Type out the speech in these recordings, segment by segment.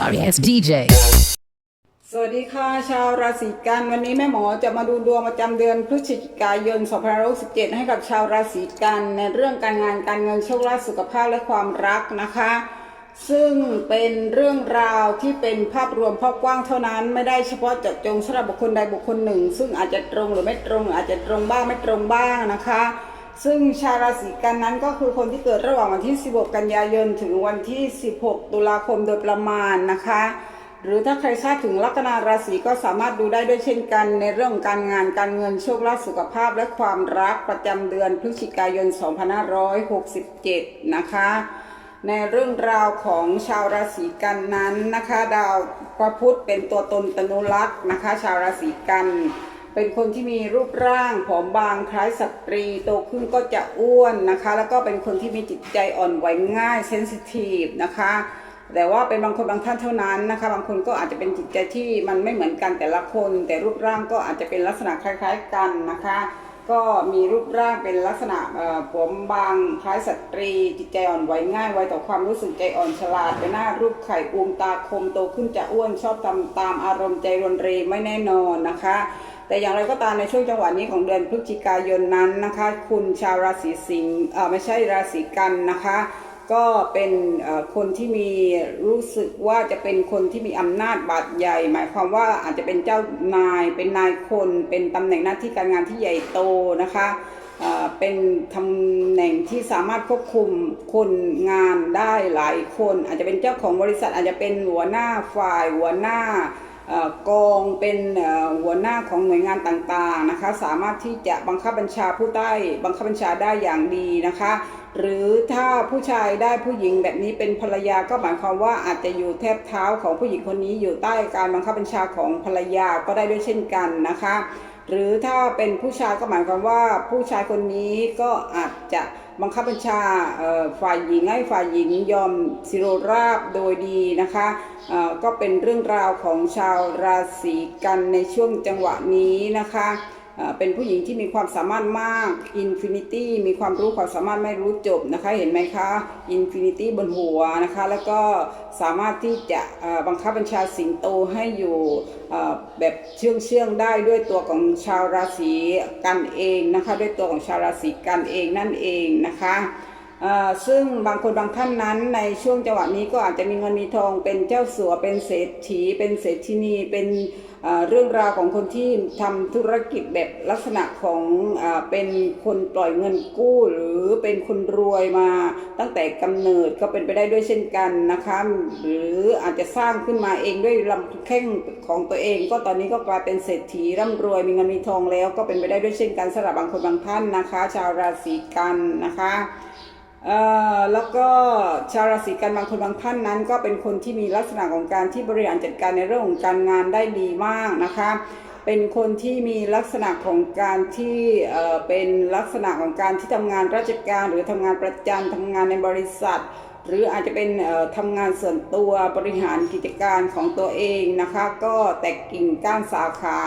sorry ass DJ. สวัสดีค่ะ ชาวราศีกันวันนี้แม่หมอจะมาดูดวงประจำเดือนพฤศจิกายน 2567 ให้กับชาวราศีกันในเรื่องการงานการเงินโชคลาภสุขภาพและความรักนะคะ ซึ่งเป็นเรื่องราวที่เป็นภาพรวมภาพกว้างเท่านั้น ไม่ได้เฉพาะเจาะจงสำหรับบุคคลใดบุคคลหนึ่ง ซึ่งอาจจะตรงหรือไม่ตรงอาจจะตรงบ้างไม่ตรงบ้างนะคะ ซึ่งชาวราศีกันนั้นก็คือคนที่เกิดระหว่างวันที่ 16 กันยายน ถึงวันที่ 16 ตุลาคมโดยประมาณนะคะ หรือถ้าใครทราบถึงลัคนาราศีก็สามารถดูได้ด้วยเช่นกัน ในเรื่องการงานการเงินโชคลาภสุขภาพและความรักประจำเดือนพฤศจิกายน 2567 นะคะ ในเรื่องราวของชาวราศีกันนั้นนะคะ ดาวพระพุธเป็นตัวตนตนุรักษ์นะคะ ชาวราศีกัน เป็นคนที่มีรูปร่างผอมบางคล้ายสตรี โตขึ้นก็จะอ้วนนะคะ แล้วก็เป็นคนที่มีจิตใจอ่อนไหวง่ายเซนซิทีฟนะคะแต่ว่าเป็นบางคนบางท่านเท่านั้นนะคะ บางคนก็อาจจะเป็นจิตใจที่มันไม่เหมือนกันแต่ละคน แต่รูปร่างก็อาจจะเป็นลักษณะคล้าย ๆกันนะคะ ก็มีรูปร่างเป็นลักษณะเอ่อผมบางคล้ายสตรี จิตใจอ่อนไหวง่ายไวต่อความรู้สึกใจอ่อนฉลาดเป็นหน้ารูปไข่อูมตาคมโตขึ้นจะอ้วนชอบทำตามอารมณ์ใจรนเรไม่แน่นอนนะคะ แต่อย่างไรก็ตามในช่วงจังหวะนี้ของเดือนพฤศจิกายนนั้นนะคะ คุณชาวราศีสิงห์เอ่อไม่ใช่ราศีกันนะคะ ก็เป็นคนที่มีรู้สึกว่าจะเป็นคนที่มีอำนาจบาดใหญ่ หมายความว่าอาจจะเป็นเจ้านายเป็นนายคน เป็นตำแหน่งหน้าที่การงานที่ใหญ่โตนะคะเอ่อเป็นตำแหน่งที่สามารถควบคุมคนงานได้หลายคน อาจจะเป็นเจ้าของบริษัทอาจจะเป็นหัวหน้าฝ่ายหัวหน้า กองเป็นหัวหน้าของหน่วยงานต่างๆนะคะ สามารถที่จะบังคับบัญชาผู้ใต้บังคับบัญชาได้อย่างดีนะคะ หรือถ้าผู้ชายได้ผู้หญิงแบบนี้เป็นภรรยาก็หมายความว่าอาจจะอยู่แทบเท้าของผู้หญิงคนนี้อยู่ใต้การบังคับบัญชาของภรรยาก็ได้ด้วยเช่นกันนะคะ หรือถ้าเป็นผู้ชายก็หมายความว่าผู้ชายคนนี้ก็อาจจะ บังคับบัญชาฝ่ายหญิงให้ฝ่ายหญิงยอมสิโรราบโดยดีนะคะก็เป็นเรื่องราวของชาวราศีกันในช่วงจังหวะนี้นะคะ เป็นผู้หญิงที่มีความสามารถมากอินฟินิตี้มีความรู้ความสามารถไม่รู้จบนะคะ เห็นไหมคะอินฟินิตี้บนหัวนะคะ แล้วก็สามารถที่จะบังคับบัญชาสิงโตให้อยู่แบบเชื่องเชื่องได้ด้วยตัวของชาวราศีกันเองนะคะ ด้วยตัวของชาวราศีกันเองนั่นเองนะคะซึ่งบางคนบางท่านนั้นในช่วงจังหวะนี้ก็อาจจะมีเงินมีทองเป็นเจ้าสัวเป็นเศรษฐีเป็นเศรษฐินีเป็น เรื่องราวของคนที่ทำธุรกิจแบบลักษณะของเอเป็นคนปล่อยเงินกู้ หรือเป็นคนรวยมาตั้งแต่กำเนิดก็เป็นไปได้ด้วยเช่นกันนะคะหรืออาจจะสร้างขึ้นมาเองด้วยลำแข้งของตัวเอง ก็ตอนนี้ก็กลายเป็นเศรษฐีร่ำรวยมีเงินมีทองแล้ว ก็เป็นไปได้ด้วยเช่นกันสำหรับบางคนบางท่านนะคะ ชาวราศีกันนะคะ แล้วก็ชาวราศีกันบางคนบางท่านนั้น ก็เป็นคนที่มีลักษณะของการที่บริหารจัดการในเรื่องของการงานได้ดีมากนะคะเป็นคนที่มีลักษณะของการที่เอ่อเป็นลักษณะของการที่ทำงานราชการหรือทำงานประจำทำงานในบริษัท หรืออาจจะเป็นทำงานส่วนตัวบริหารกิจการของตัวเองนะคะ ก็แตกกิ่งก้านสาขา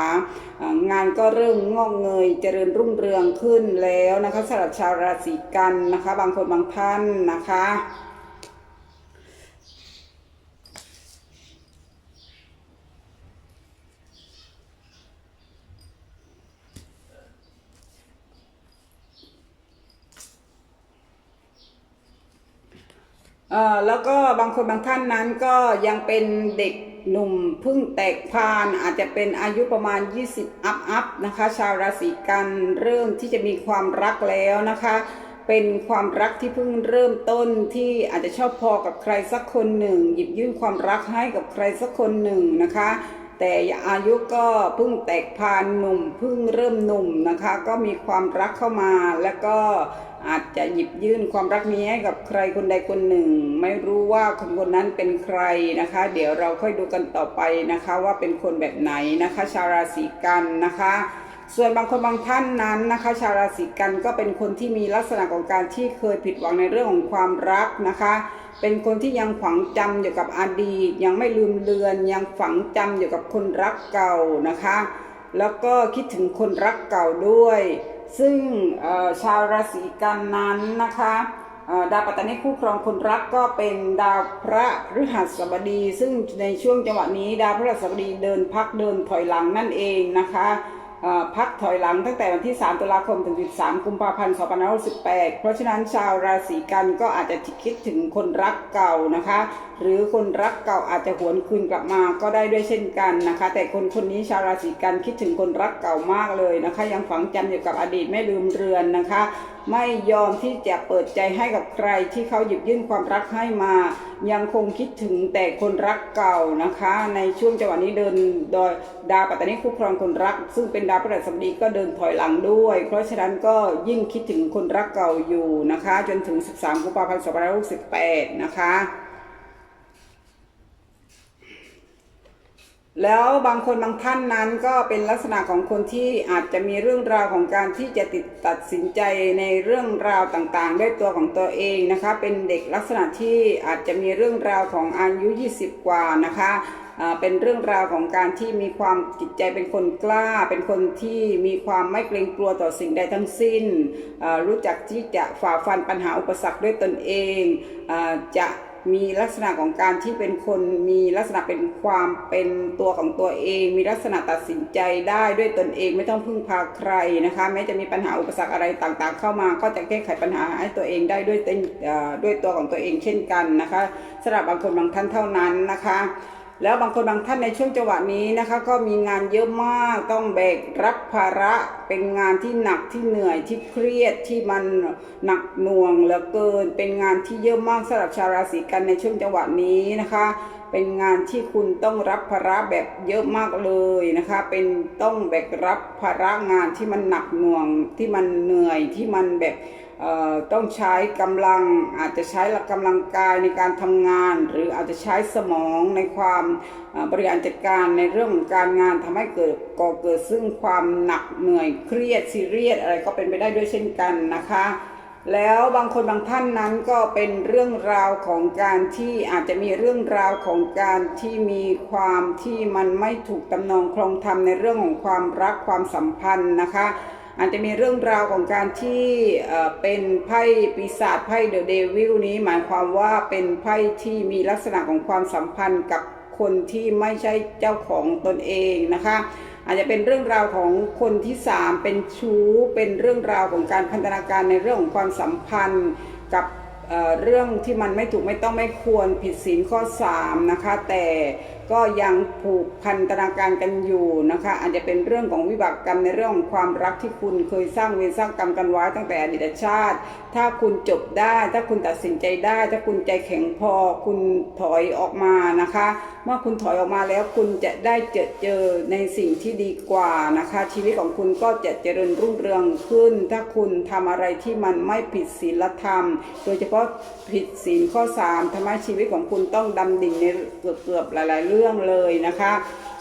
งานก็เริ่มงอกเงยเจริญรุ่งเรืองขึ้นแล้วนะคะสำหรับชาวราศีกันนะคะ บางคนบางท่านนะคะ เอ่อแล้วก็บางคนบางท่านนั้นก็ยังเป็นเด็กหนุ่มพึ่งแตกพานอาจจะเป็นอายุประมาณ 20 อัพอัพนะคะ ชาวราศีกันเริ่มที่จะมีความรักแล้วนะคะ เป็นความรักที่เพิ่งเริ่มต้นที่อาจจะชอบพอกับใครสักคนหนึ่ง หยิบยื่นความรักให้กับใครสักคนหนึ่งนะคะ แต่อายุก็เพิ่งแตกพานหนุ่มเพิ่งเริ่มหนุ่มนะคะ ก็มีความรักเข้ามาแล้วก็อาจจะหยิบยื่นความรักนี้ให้กับใครคนใดคนหนึ่ง ไม่รู้ว่าคนคนนั้นเป็นใครนะคะ เดี๋ยวเราค่อยดูกันต่อไปนะคะ ว่าเป็นคนแบบไหนนะคะ ชาวราศีกันนะคะ ส่วนบางคนบางท่านนั้นนะคะ ชาวราศีกันก็เป็นคนที่มีลักษณะของการที่เคยผิดหวังในเรื่องของความรักนะคะ เป็นคนที่ยังฝังจำอยู่กับอดีต ยังไม่ลืมเลือน ยังฝังจำอยู่กับคนรักเก่านะคะ แล้วก็คิดถึงคนรักเก่าด้วย ซึ่งชาวราศีกันนั้นนะคะดาวปัตตานีคู่ครองคนรักก็เป็นดาวพระฤหัสบดี ซึ่งในช่วงจังหวะนี้ดาวพระฤหัสบดีเดินพักเดินถอยหลังนั่นเองนะคะ พักถอยหลังตั้งแต่วันที่ 3 ตุลาคมถึง 13 กุมภาพันธ์ 2568 เพราะฉะนั้นชาวราศีกันก็อาจจะคิดถึงคนรักเก่านะคะ หรือคนรักเก่าอาจจะหวนคืนกลับมาก็ได้ด้วยเช่นกันนะคะ แต่คนคนนี้ชาวราศีกันคิดถึงคนรักเก่ามากเลยนะคะ ยังฝังจำอยู่กับอดีตไม่ลืมเรือนนะคะ ไม่ยอมที่จะเปิดใจให้กับใครที่เขาหยิบยื่นความรักให้มา ยังคงคิดถึงแต่คนรักเก่านะคะ ในช่วงจังหวะนี้เดินโดยดาวปัตตานีคู่ครองคนรัก ซึ่งเป็นดาวพฤหัสบดีก็เดินถอยหลังด้วย เพราะฉะนั้นก็ยิ่งคิดถึงคนรักเก่าอยู่นะคะ จนถึง 13 กุมภาพันธ์ 2568 นะคะ แล้วบางคนบางท่านนั้นก็เป็นลักษณะของคนที่อาจจะมีเรื่องราวของการที่จะติดตัดสินใจในเรื่องราวต่างๆ ด้วยตัวของตัวเองนะคะ เป็นเด็กลักษณะที่อาจจะมีเรื่องราวของอายุ 20 กว่านะคะเป็นเรื่องราวของการที่มีความจิตใจเป็นคนกล้า เป็นคนที่มีความไม่เกรงกลัวต่อสิ่งใดทั้งสิ้น รู้จักที่จะฝ่าฟันปัญหาอุปสรรคด้วยตนเองอจะ มีลักษณะของการที่เป็นคนมีลักษณะเป็นความเป็นตัวของตัวเอง มีลักษณะตัดสินใจได้ด้วยตนเองไม่ต้องพึ่งพาใครนะคะแม้จะมีปัญหาอุปสรรคอะไรต่างๆ เข้ามาก็จะแก้ไขปัญหาให้ตัวเองได้ด้วยตด้วยตัวของตัวเองเช่นกันนะคะสำหรับบางคนบางท่านเท่านั้นนะคะ แล้วบางคนบางท่านในช่วงจังหวะนี้นะคะ ก็มีงานเยอะมากต้องแบกรับภาระเป็นงานที่หนักที่เหนื่อยที่เครียดที่มันหนักหน่วงเหลือเกิน เป็นงานที่เยอะมากสำหรับชาวราศีกันในช่วงจังหวะนี้นะคะ เป็นงานที่คุณต้องรับภาระแบบเยอะมากเลยนะคะ เป็นต้องแบกรับภาระงานที่มันหนักหน่วงที่มันเหนื่อยที่มันแบบ ต้องใช้กำลังอาจจะใช้กำลังกายในการทำงาน หรืออาจจะใช้สมองในความบริหารจัดการในเรื่องของการงานทำให้เกิดก่อเกิดซึ่งความหนักเหนื่อยเครียดซีเรียสอะไรก็เป็นไปได้ด้วยเช่นกันนะคะแล้วบางคนบางท่านนั้นก็เป็นเรื่องราวของการที่อาจจะมีเรื่องราวของการที่มีความที่มันไม่ถูกตำนองคลองธรรมในเรื่องของความรักความสัมพันธ์นะคะ อาจจะมีเรื่องราวของการที่เป็นไพ่ปีศาจไพ่เดอะเดวิลนี้ หมายความว่าเป็นไพ่ที่มีลักษณะของความสัมพันธ์กับคนที่ไม่ใช่เจ้าของตนเองนะคะ อาจจะเป็นเรื่องราวของคนที่สามเป็นชู้ เป็นเรื่องราวของการพันธนาการในเรื่องของความสัมพันธ์กับเอ่อเรื่องที่มันไม่ถูกไม่ต้องไม่ควรผิดศีลข้อ 3 นะคะ แต่ ก็ยังผูกพันธนาการกันอยู่นะคะ อาจจะเป็นเรื่องของวิบากกรรมในเรื่องของความรักที่คุณเคยสร้างเวรสร้างกรรมกันไว้ตั้งแต่อดีตชาติ ถ้าคุณจบได้ ถ้าคุณตัดสินใจได้ ถ้าคุณใจแข็งพอคุณถอยออกมานะคะ เมื่อคุณถอยออกมาแล้วคุณจะได้เจอเจอในสิ่งที่ดีกว่านะคะ ชีวิตของคุณก็จะเจริญรุ่งเรืองขึ้น ถ้าคุณทำอะไรที่มันไม่ผิดศีลธรรม โดยเฉพาะผิดศีลข้อ3ทำให้ชีวิตของคุณต้องดำดิ่งในเกือบๆหลายๆเรื่องเลยนะคะ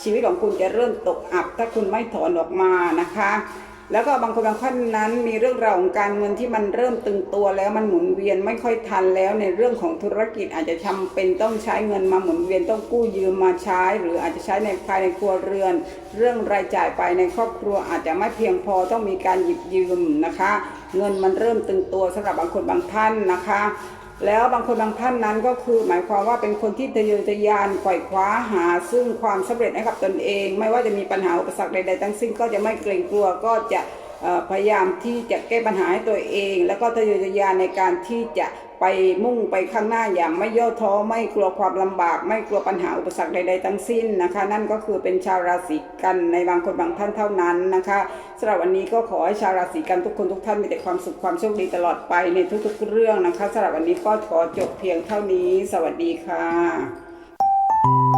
ชีวิตของคุณจะเริ่มตกอับ ถ้าคุณไม่ถอนออกมานะคะ แล้วก็บางคนบางท่านนั้นมีเรื่องราวของการเงินที่มันเริ่มตึงตัวแล้วมันหมุนเวียนไม่ค่อยทันแล้วในเรื่องของธุรกิจอาจจะจำเป็นต้องใช้เงินมาหมุนเวียนต้องกู้ยืมมาใช้ หรืออาจจะใช้ในภายในครัวเรือน เรื่องรายจ่ายไปในครอบครัวอาจจะไม่เพียงพอต้องมีการหยิบยืมนะคะ เงินมันเริ่มตึงตัวสำหรับบางคนบางท่านนะคะ แล้วบางคนบางท่านนั้นก็คือหมายความว่าเป็นคนที่ทะเยอทะยานไขว่คว้าหา ซึ่งความสำเร็จให้กับตนเอง ไม่ว่าจะมีปัญหาอุปสรรคใดๆทั้งสิ้นก็จะไม่เกรงกลัวก็จะพยายามที่จะแก้ปัญหาให้ตัวเอง แล้วก็ทะเยอทะยานในการที่จะ ไปมุ่งไปข้างหน้าอย่างไม่ย่อท้อไม่กลัวความลำบาก ไม่กลัวปัญหาอุปสรรคใด ๆ ทั้งสิ้นนะคะ นั่นก็คือเป็นชาวราศีกันในบางคนบางท่านเท่านั้นนะคะสำหรับวันนี้ก็ขอให้ชาวราศีกันทุกคนทุกท่านมีแต่ความสุขความโชคดีตลอดไปในทุก ๆ เรื่องนะคะสำหรับวันนี้ก็ขอจบเพียงเท่านี้ สวัสดีค่ะ